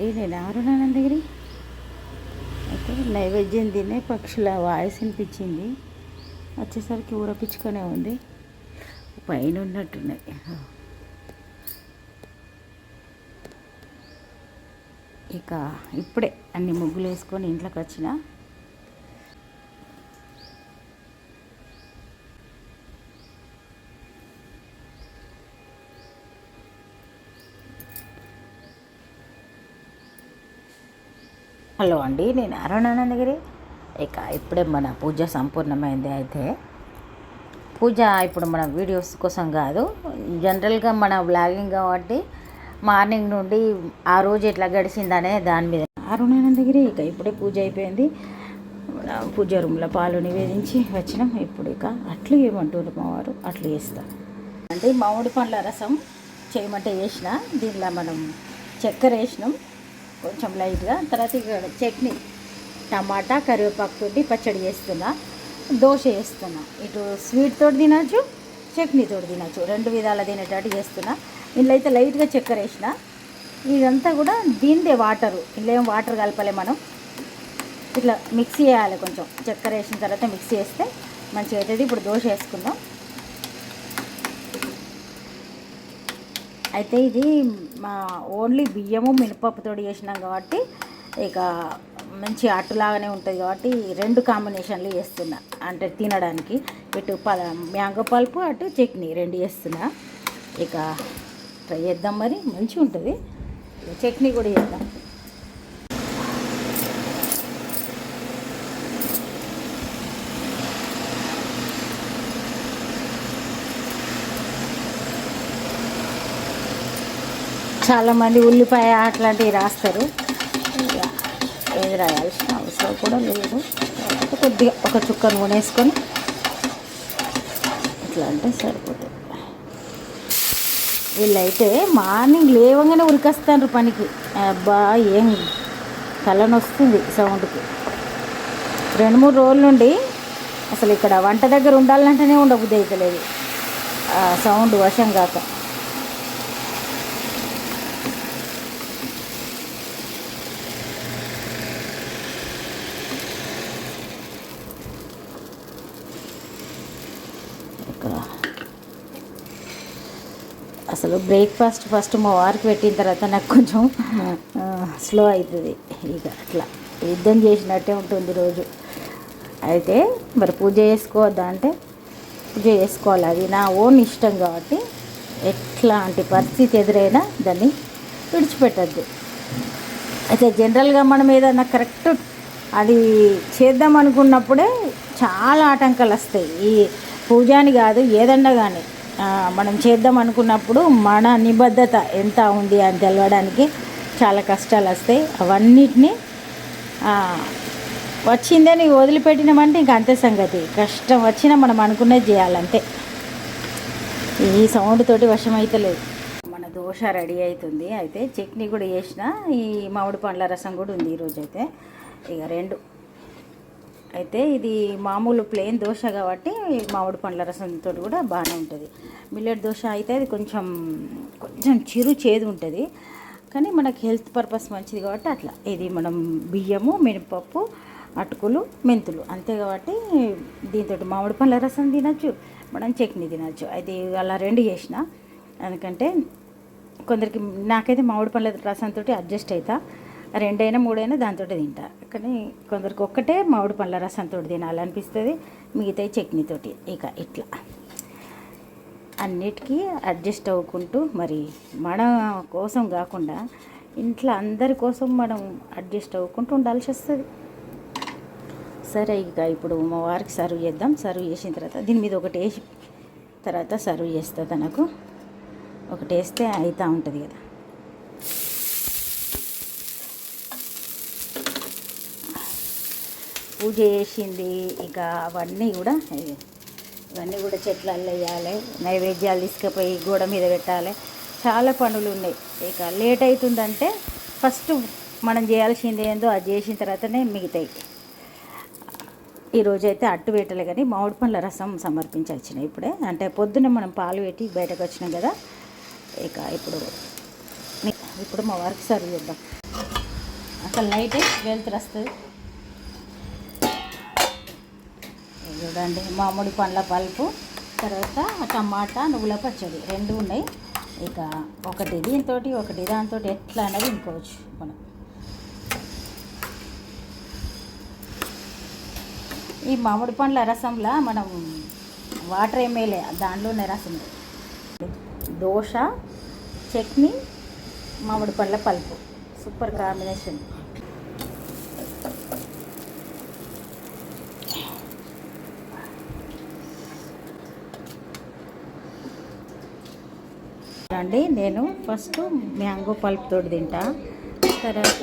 అండి నేను ఆరుణానందగిరి అయితే నైవేద్యం తినే పక్షుల వాయిస్ వినిపించింది. వచ్చేసరికి ఊరపించుకొనే ఉంది. పైన ఉన్నట్టున్నాయి ఇక ఇప్పుడే అన్ని ముగ్గులు వేసుకొని ఇంట్లోకి వచ్చిన హలో అండి నేను అరుణానందగిరి ఇక ఇప్పుడే మన పూజ సంపూర్ణమైంది అయితే. పూజ ఇప్పుడు మన వీడియోస్ కోసం కాదు జనరల్గా మన బ్లాగింగ్ కాబట్టి మార్నింగ్ నుండి ఆ రోజు ఎట్లా గడిచిందనే దాని మీద. అరుణానందగిరి ఇక ఇప్పుడే పూజ అయిపోయింది. పూజ రూమ్లో పాలు నివేదించి వచ్చినాం. ఇప్పుడు ఇక అట్లు ఏమంటారు మా వారు? అట్లు చేస్తాం. అంటే మామిడి పండ్ల రసం చేయమంటే వేసిన దీనిలో మనం చక్కెర వేసినాం. కొంచెం లైట్గా. తర్వాత ఇక్కడ చట్నీ. టమాటా కరివేపాకు పచ్చడి చేస్తున్నా. దోశ వేస్తున్నా ఇటు స్వీట్ తోటి తినచ్చు చట్నీ తోటి తినచ్చు. రెండు విధాల తినేటట్టు చేస్తున్నా. ఇందులో అయితే లైట్గా చక్కెర వేసిన. ఇదంతా కూడా దీనిదే వాటరు. ఇందులో ఏం వాటర్ కలపలే మనం. ఇట్లా మిక్సీ చేయాలి కొంచెం. చక్కెర వేసిన తర్వాత మిక్సీ చేస్తే మంచిగా అవుతుంది. ఇప్పుడు దోశ వేసుకుందాం. అయితే ఇది మా ఓన్లీ బియ్యము మినపప్పుతో చేసినాం కాబట్టి ఇక మంచి అట్టులాగానే ఉంటుంది కాబట్టి రెండు కాంబినేషన్లు చేస్తున్నా. అంటే తినడానికి. ఇటు ప మ్యాంగో పల్పు అటు చట్నీ రెండు చేస్తున్నా. ఇక ట్రై చేద్దాం మరి. మంచిగా ఉంటుంది చట్నీ కూడా చేద్దాం. చాలామంది ఉల్లిపాయ అట్లాంటివి రాస్తారు. ఏది రాయాల్సిన అవసరం కూడా లేదు. కొద్దిగా ఒక చుక్క నూనె వేసుకొని ఇట్లా అంటే సరిపోతుంది. వీళ్ళైతే మార్నింగ్ లేవగానే ఉరికొస్తారు పనికి. అబ్బా ఏం తలనొస్తుంది సౌండ్కి. రెండు మూడు రోజుల నుండి అసలు ఇక్కడ వంట దగ్గర ఉండాలంటేనే ఉండబుద్ధి అవుతలేదు సౌండ్ వశం కాక. అసలు బ్రేక్ఫాస్ట్ ఫస్ట్ మా వారికి పెట్టిన తర్వాత నాకు కొంచెం స్లో అవుతుంది. ఇక అట్లా. యుద్ధం చేసినట్టే ఉంటుంది రోజు. అయితే మరి పూజ చేసుకోవద్దా అంటే పూజ చేసుకోవాలి. అది నా ఓన్ ఇష్టం కాబట్టి ఎట్లాంటి పరిస్థితి ఎదురైనా దాన్ని విడిచిపెట్టద్దు. అయితే జనరల్గా మనం ఏదన్నా కరెక్ట్ అది చేద్దాం అనుకున్నప్పుడే చాలా ఆటంకాలు వస్తాయి. ఈ పూజాని కాదు ఏదన్నా కానీ. మనం చేద్దాం అనుకున్నప్పుడు మన నిబద్ధత ఎంత ఉంది అని తెలవడానికి చాలా కష్టాలు వస్తాయి. అవన్నిటినీ వచ్చిందని వదిలిపెట్టినామంటే ఇంక అంతే సంగతి. కష్టం వచ్చినా మనం అనుకునేది చేయాలంతే. ఈ సౌండ్ తోటి వశం అయితే లేదు. మన దోశ రెడీ అవుతుంది అయితే చట్నీ కూడా చేసిన ఈ మామిడి పండ్ల రసం కూడా ఉంది ఈరోజు అయితే ఇక రెండు. అయితే ఇది మామూలు ప్లెయిన్ దోశ కాబట్టి మామిడి పండ్ల రసంతో కూడా బాగానే ఉంటుంది. మిల్లెట్ దోశ అయితే అది కొంచెం కొంచెం చిరు చేదు ఉంటుంది. కానీ మనకి హెల్త్ పర్పస్ మంచిది కాబట్టి అట్లా. ఇది మనం బియ్యము మినపప్పు అటుకులు మెంతులు అంతే కాబట్టి దీంతో మామిడి పండ్ల రసం తినచ్చు మనం చట్నీ తినచ్చు. అయితే అలా రెండు చేసిన. ఎందుకంటే కొందరికి నాకైతే మామిడి పండ్ల రసంతో అడ్జస్ట్ అవుతా రెండైనా మూడైనా దాంతో తింటా. కానీ కొందరికి ఒక్కటే మామిడి పండ్ల రసంతో తినాలనిపిస్తుంది మిగతా చట్నీతోటి ఇక ఇట్లా. అన్నిటికీ అడ్జస్ట్ అవ్వుకుంటూ మరి మన కోసం కాకుండా ఇంట్లో అందరి కోసం మనం అడ్జస్ట్ అవ్వుకుంటూ ఉండాల్సి వస్తుంది. సరే ఇక ఇప్పుడు మా వారికి సర్వ్ చేద్దాం. సర్వ్ చేసిన తర్వాత దీని మీద ఒకటి వేసి తర్వాత సర్వ్ చేస్తుంది తనకు. ఒకటి వేస్తే అవుతూ ఉంటుంది కదా. పూజ చేసింది. ఇక అవన్నీ కూడా ఇవన్నీ కూడా చెట్లల్లో వేయాలి. నైవేద్యాలు తీసుకుపోయి గోడ మీద పెట్టాలి. చాలా పనులు ఉన్నాయి. ఇక లేట్ అవుతుందంటే ఫస్ట్ మనం చేయాల్సింది ఏందో అది చేసిన తర్వాతనే మిగతాయి. ఈరోజు అయితే అట్టు పెట్టలే కానీ మామిడి పండ్ల రసం సమర్పించి వచ్చినాయి ఇప్పుడే. అంటే పొద్దున్న మనం పాలు పెట్టి బయటకు వచ్చినాం కదా. ఇక ఇప్పుడు ఇప్పుడు మా వారికి సర్వ్ చేద్దాం. అసలు నైట్ వెళ్తురు వస్తుంది ఇది చూడండి మామిడి పండ్ల పల్పు తర్వాత టమాటా నువ్వుల పచ్చడి. రెండు ఉన్నాయి. ఇక ఒకటి దీంతో ఒకటి దాంతో ఎట్లా అనేది ఇంకోవచ్చు మనం. ఈ మామిడి పండ్ల రసంలో మనం వాటర్ ఏమేలే దాంట్లోనే రసం. దోశ చట్నీ మామిడి పండ్ల పల్పు. Super combination. అండి. నేను ఫస్ట్ మ్యాంగో పల్ప్ తోటి తింటా. తర్వాత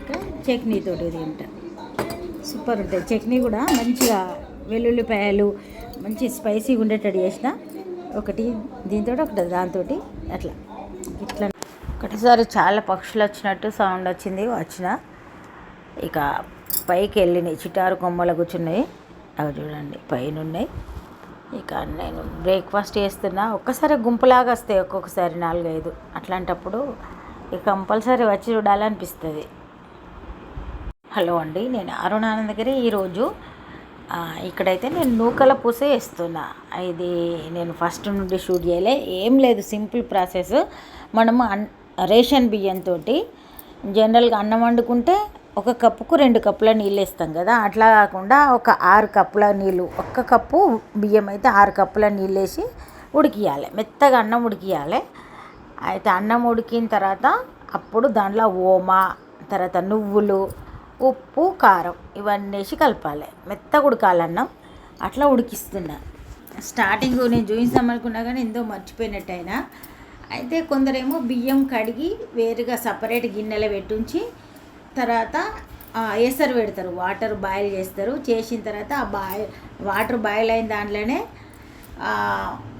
ఇక చట్నీ తోటి తింటా. సూపర్ ఉంటుంది. చట్నీ కూడా మంచిగా వెల్లుల్లిపాయలు మంచి స్పైసీగా ఉండేటట్టు చేసిన ఒకటి దీంతో ఒకటి దాంతో అట్లా. ఇట్లా. ఒకటిసారి చాలా పక్షులు వచ్చినట్టు సౌండ్ వచ్చింది వచ్చిన. ఇక పైకి వెళ్ళినాయి. చిటారు కొమ్మలు కూర్చున్నాయి. అవి చూడండి పైన ఉన్నాయి ఇక నేను బ్రేక్ఫాస్ట్ చేస్తున్నా. ఒక్కసారి గుంపులాగా వస్తాయి ఒక్కొక్కసారి నాలుగైదు. అట్లాంటప్పుడు ఇక కంపల్సరీ వచ్చి చూడాలనిపిస్తుంది. హలో అండి నేను అరుణానందగిరి ఈరోజు ఇక్కడైతే నేను నూకల పూస వేస్తున్నా. ఇది నేను ఫస్ట్ నుండి షూట్ చేయలే. ఏం లేదు సింపుల్ ప్రాసెస్. మనము అన్ రేషన్ బియ్యంతో జనరల్గా అన్నం వండుకుంటే ఒక కప్పుకు రెండు కప్పుల నీళ్ళు వేస్తాం కదా అట్లా కాకుండా ఒక ఆరు కప్పుల నీళ్ళు ఒక్క కప్పు బియ్యం అయితే ఆరు కప్పుల నీళ్ళు వేసి ఉడికియాలి. మెత్తగా అన్నం ఉడికియాలి. అయితే అన్నం ఉడికిన తర్వాత అప్పుడు దాంట్లో ఓమా తర్వాత నువ్వులు ఉప్పు కారం ఇవన్నీ వేసి కలపాలి. మెత్తగా ఉడకాలన్నం అట్లా ఉడికిస్తున్నా. స్టార్టింగ్ నేను చూపిస్తాం అనుకున్నా కానీ ఎంతో మర్చిపోయినట్టయినా. అయితే కొందరేమో బియ్యం కడిగి వేరుగా సపరేట్ గిన్నెలో పెట్టుంచి తర్వాత ఆ, ఎసరు పెడతారు. వాటర్ బాయిల్ చేస్తారు. చేసిన తర్వాత ఆ బాయిల్ వాటర్ బాయిల్ అయిన దాంట్లోనే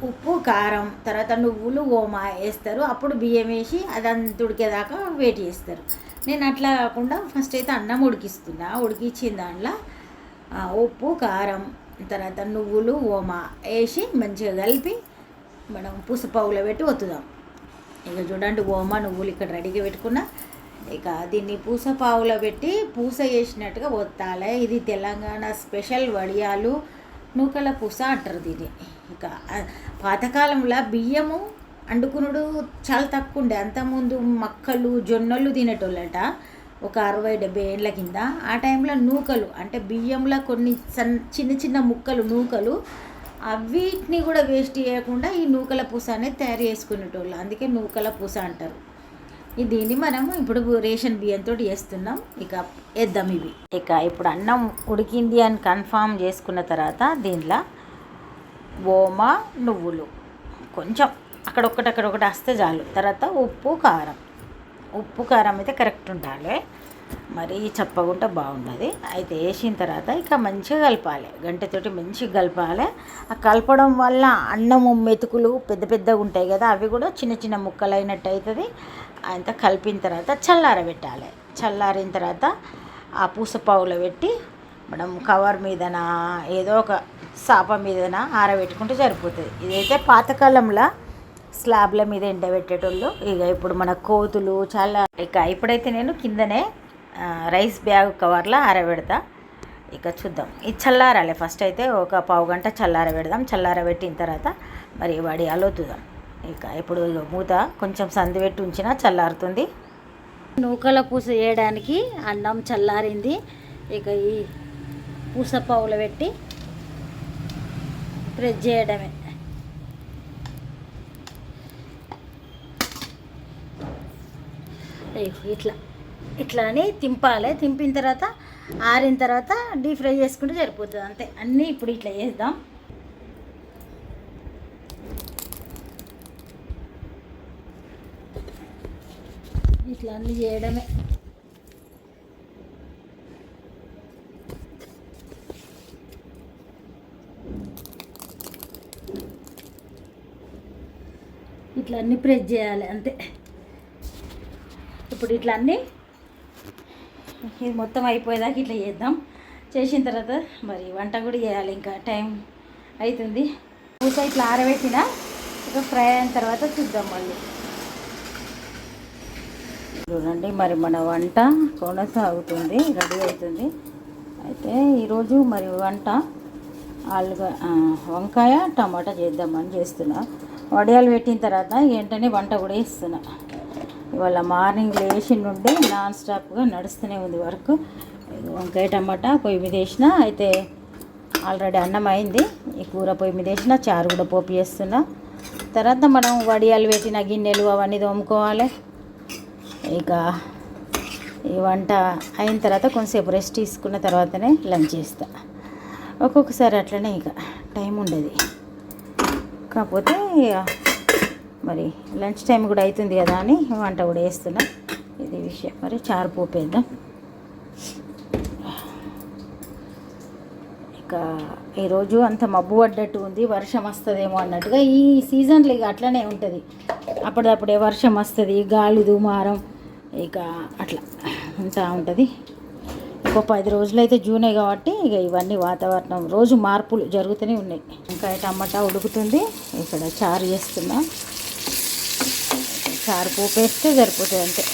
ఉప్పు కారం తర్వాత నువ్వులు ఓమా వేస్తారు. అప్పుడు బియ్యం వేసి అదంతా ఉడికేదాకా వెయిట్ చేస్తారు. నేను అట్లా కాకుండా ఫస్ట్ అయితే అన్నం ఉడికిస్తున్నా. ఉడికించిన దాంట్లో ఉప్పు కారం తర్వాత నువ్వులు ఓమా వేసి మంచిగా కలిపి మనం పుసపావులో పెట్టి ఒత్తుదాం. ఇక చూడండి ఓమా నువ్వులు ఇక్కడ రెడీగా పెట్టుకున్నా. ఇక దీన్ని పూస పావులో పెట్టి పూస చేసినట్టుగా వత్తాలి ఇది తెలంగాణ స్పెషల్ వడియాలు. నూకల పూస అంటారు దీన్ని. ఇక పాతకాలంలో బియ్యము అండుకునుడు చాలా తక్కువ ఉండే. అంతకుముందు మక్కలు జొన్నలు తినేటోళ్ళట. ఒక అరవై డెబ్బై ఏళ్ళ కింద. ఆ టైంలో నూకలు అంటే బియ్యంలో కొన్ని సన్ చిన్న చిన్న ముక్కలు నూకలు అవిటిని కూడా వేస్ట్ చేయకుండా ఈ నూకల పూస అనేది తయారు చేసుకునేటోళ్ళు. అందుకే నూకల పూస అంటారు. దీన్ని మనము ఇప్పుడు రేషన్ బియ్యంతో చేస్తున్నాం. ఇక వేద్దాం ఇవి. ఇక ఇప్పుడు అన్నం ఉడికింది అని కన్ఫామ్ చేసుకున్న తర్వాత దీనిలో ఓమ నువ్వులు. కొంచెం అక్కడొక్కటి అక్కడొకటి వస్తే చాలు. తర్వాత ఉప్పు కారం. ఉప్పు కారం అయితే కరెక్ట్ ఉండాలి. మరీ చప్పగుంటే బాగుండదు. అయితే వేసిన తర్వాత ఇక మంచిగా కలపాలి. గంటతోటి మంచిగా కలపాలి. ఆ కలపడం వల్ల అన్నము మెతుకులు పెద్ద పెద్దగా ఉంటాయి కదా అవి కూడా చిన్న చిన్న ముక్కలు అయినట్టు అవుతుంది అంత కలిపిన తర్వాత చల్లారబెట్టాలి చల్లారిన తర్వాత ఆ పూసపావులో పెట్టి మనం కవర్ మీదన ఏదో ఒక సాప మీదన ఆరబెట్టుకుంటే సరిపోతుంది. ఇదైతే పాతకాలంలో స్లాబ్ల మీద ఎండబెట్టేటోళ్ళు. ఇక ఇప్పుడు మన కోతులు చాలా ఇక ఇప్పుడైతే నేను కిందనే రైస్ బ్యాగ్ కవర్లో ఆరబెడతా. ఇక చూద్దాం. ఇది చల్లారాలి. ఫస్ట్ అయితే ఒక పావు గంట చల్లారబెడదాం చల్లారబెట్టిన తర్వాత మరి వడియాలు చూద్దాం ఇక ఇప్పుడు మూత కొంచెం సంది పెట్టి ఉంచినా చల్లారుతుంది. నూకల పూస వేయడానికి అన్నం చల్లారింది. ఇక ఈ పూస పావులు పెట్టి ప్రెస్ చేయడమే. ఇట్లా. ఇట్లా అని తింపాలి. తింపిన తర్వాత ఆరిన తర్వాత డీప్ ఫ్రై చేసుకుంటే సరిపోతుంది అంతే. అన్నీ ఇప్పుడు ఇట్లా చేద్దాం. ఇట్లా అన్నీ చేయడమే. ఇట్లా అన్నీ ప్రెస్ చేయాలి అంతే. ఇప్పుడు ఇట్లా అన్నీ ఇది మొత్తం అయిపోయేదాకా ఇట్లా చేద్దాం. చేసిన తర్వాత మరి వంట కూడా చేయాలి ఇంకా టైం అవుతుంది పూస ఇట్లా ఆరబెట్టిన ఇక ఫ్రై అయిన తర్వాత చూద్దాం మళ్ళీ. చూడండి మరి మన వంట కొనసాగుతుంది రెడీ అవుతుంది. అయితే ఈరోజు మరి వంట ఆలుగా వంకాయ టమాటా చేద్దామని చేస్తున్నా. వడియాలు పెట్టిన తర్వాత వెంటనే వంట కూడా ఇస్తున్నా ఇవాళ మార్నింగ్ లేచి నుండి నాన్ స్టాప్గా నడుస్తూనే ఉంది వర్క్. వంకాయ టమాటా పొయ్యి మీద వేసిన అయితే ఆల్రెడీ అన్నం అయింది. ఈ కూర పొయ్యి మీద వేసిన చారు కూడా పోపు చేస్తున్నా. తర్వాత మనం వడియాలు పెట్టిన గిన్నెలు అవన్నీ తోముకోవాలి. ఇక ఈ వంట అయిన తర్వాత కొంచెంసేపు రెస్ట్ తీసుకున్న తర్వాతనే లంచ్ చేస్తా. ఒక్కొక్కసారి అట్లనే ఇక టైం ఉండదు. కాకపోతే ఇక మరి లంచ్ టైం కూడా అవుతుంది కదా అని వంట కూడా వేస్తున్నా ఇది విషయం. మరి చారు పోపేద్దాం ఇక ఈరోజు అంత మబ్బు పడ్డట్టు ఉంది. వర్షం వస్తుందేమో అన్నట్టుగా ఈ సీజన్లో ఇక అట్లనే ఉంటుంది. అప్పటిదప్పుడే వర్షం వస్తుంది గాలి దుమారం ఇక అట్లా అంతా ఉంటుంది. ఇంకో పది రోజులు అయితే జూనే కాబట్టి ఇక ఇవన్నీ వాతావరణం రోజు మార్పులు జరుగుతూనే ఉన్నాయి. ఇంకా టమాటా ఉడుకుతుంది. ఇక్కడ చారు చేస్తున్నా. చారు పోపేస్తే సరిపోతుంది అంతే.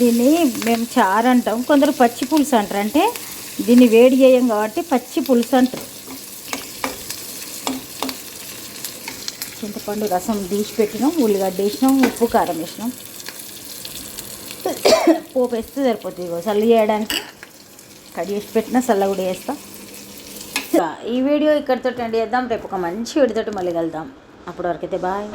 దీన్ని మేము చారు అంటాం. కొందరు పచ్చి పులుసు అంటారు. అంటే దీన్ని వేడి చేయం కాబట్టి పచ్చి పులుసు అంటారు. చింతపండు రసం తీసి పెట్టినాం. ఉల్లిగడ్డ వేసినాం. ఉప్పు కారం వేసినాం. పోపు వేస్తే సరిపోతుంది ఇగో చల్లి చేయడానికి. కడి చేసి పెట్టినా చల్ల కూడా వేస్తాం ఈ వీడియో ఇక్కడితో అండి చేద్దాం. రేపు ఒక మంచి వీడియోతో మళ్ళీ వెళ్దాం అప్పటి వరకైతే బాయ్.